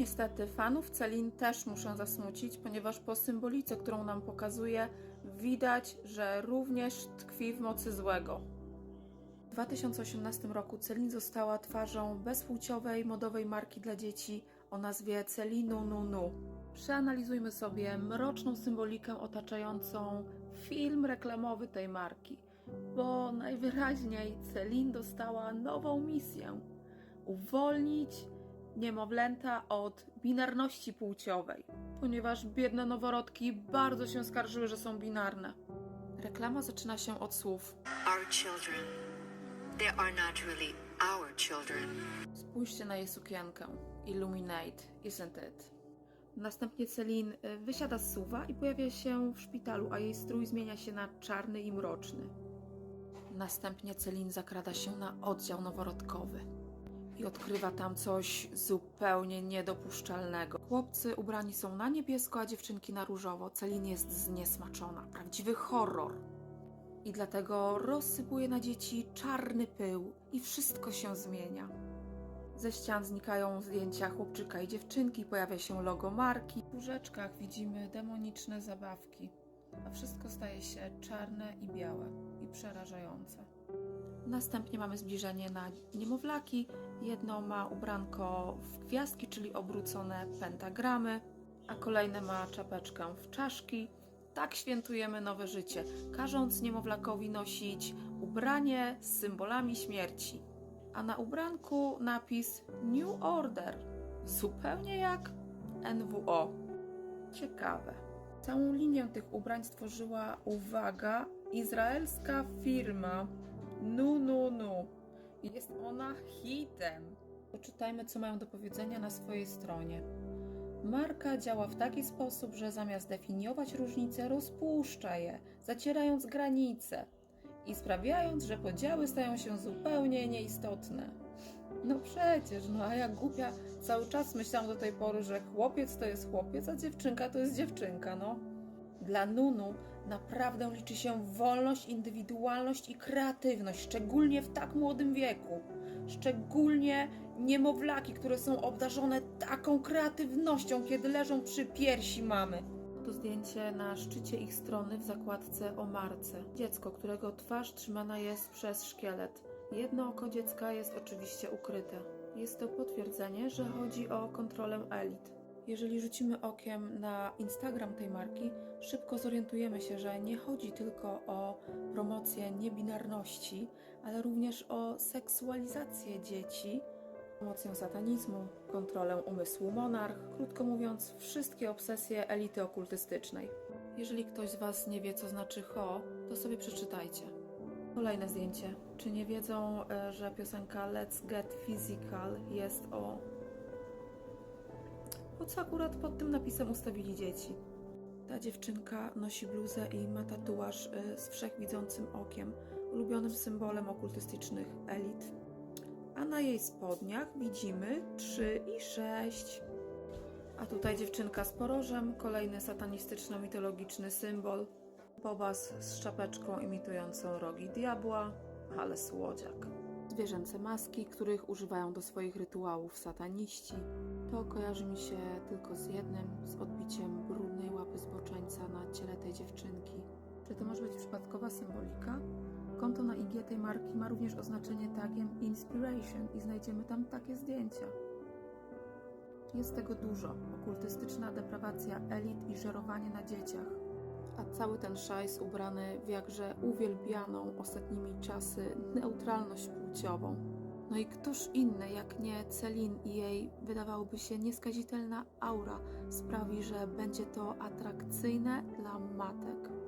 niestety fanów Celine też muszę zasmucić, ponieważ po symbolice, którą nam pokazuje, widać, że również tkwi w mocy złego. W 2018 roku Celine została twarzą bezpłciowej modowej marki dla dzieci o nazwie Celinu Nunu. Przeanalizujmy sobie mroczną symbolikę otaczającą film reklamowy tej marki, bo najwyraźniej Celine dostała nową misję uwolnić niemowlęta od binarności płciowej, ponieważ biedne noworodki bardzo się skarżyły, że są binarne. Reklama zaczyna się od słów Our children. They are not really our children. Spójrzcie na jej sukienkę. Illuminate, isn't it? Następnie Celine y, wysiada z suwa i pojawia się w szpitalu, a jej strój zmienia się na czarny i mroczny. Następnie Celine zakrada się na oddział noworodkowy i odkrywa tam coś zupełnie niedopuszczalnego. Chłopcy ubrani są na niebiesko, a dziewczynki na różowo. Celine jest zniesmaczona. Prawdziwy horror. I dlatego rozsypuje na dzieci czarny pył i wszystko się zmienia. Ze ścian znikają zdjęcia chłopczyka i dziewczynki, pojawia się logo marki. W łóżeczkach widzimy demoniczne zabawki, a wszystko staje się czarne i białe i przerażające. Następnie mamy zbliżenie na niemowlaki. Jedno ma ubranko w gwiazdki, czyli obrócone pentagramy, a kolejne ma czapeczkę w czaszki. Tak świętujemy nowe życie, każąc niemowlakowi nosić ubranie z symbolami śmierci. A na ubranku napis New Order, zupełnie jak NWO. Ciekawe. Całą linię tych ubrań stworzyła, uwaga, izraelska firma Hitem. Poczytajmy, co mają do powiedzenia na swojej stronie. Marka działa w taki sposób, że zamiast definiować różnice, rozpuszcza je, zacierając granice i sprawiając, że podziały stają się zupełnie nieistotne. No przecież, no a ja głupia cały czas myślałam do tej pory, że chłopiec to jest chłopiec, a dziewczynka to jest dziewczynka, no. Dla Nunu naprawdę liczy się wolność, indywidualność i kreatywność, szczególnie w tak młodym wieku. Szczególnie niemowlaki, które są obdarzone taką kreatywnością, kiedy leżą przy piersi mamy. To zdjęcie na szczycie ich strony w zakładce o marce. Dziecko, którego twarz trzymana jest przez szkielet. Jedno oko dziecka jest oczywiście ukryte. Jest to potwierdzenie, że chodzi o kontrolę elit. Jeżeli rzucimy okiem na Instagram tej marki, szybko zorientujemy się, że nie chodzi tylko o promocję niebinarności, ale również o seksualizację dzieci, promocję satanizmu, kontrolę umysłu monarch, krótko mówiąc, wszystkie obsesje elity okultystycznej. Jeżeli ktoś z Was nie wie, co znaczy ho, to sobie przeczytajcie. Kolejne zdjęcie. Czy nie wiedzą, e, że piosenka Let's Get Physical jest o po co akurat pod tym napisem ustawili dzieci? Ta dziewczynka nosi bluzę i ma tatuaż y, z wszechwidzącym okiem, ulubionym symbolem okultystycznych elit. A na jej spodniach widzimy 3 i 6. A tutaj dziewczynka z porożem, kolejny satanistyczno-mitologiczny symbol. Bobas z czapeczką imitującą rogi diabła, ale słodziak. Zwierzęce maski, których używają do swoich rytuałów sataniści. To kojarzy mi się tylko z jednym, z odbiciem brudnej łapy zboczeńca na ciele tej dziewczynki. Czy to może być przypadkowa symbolika? Konto na IG tej marki ma również oznaczenie tagiem Inspiration i znajdziemy tam takie zdjęcia. Jest tego dużo. Okultystyczna deprawacja elit i żerowanie na dzieciach. A cały ten szajs ubrany w jakże uwielbianą ostatnimi czasy neutralność płciową. No i któż inny jak nie Celine i jej wydawałoby się nieskazitelna aura sprawi, że będzie to atrakcyjne dla matek.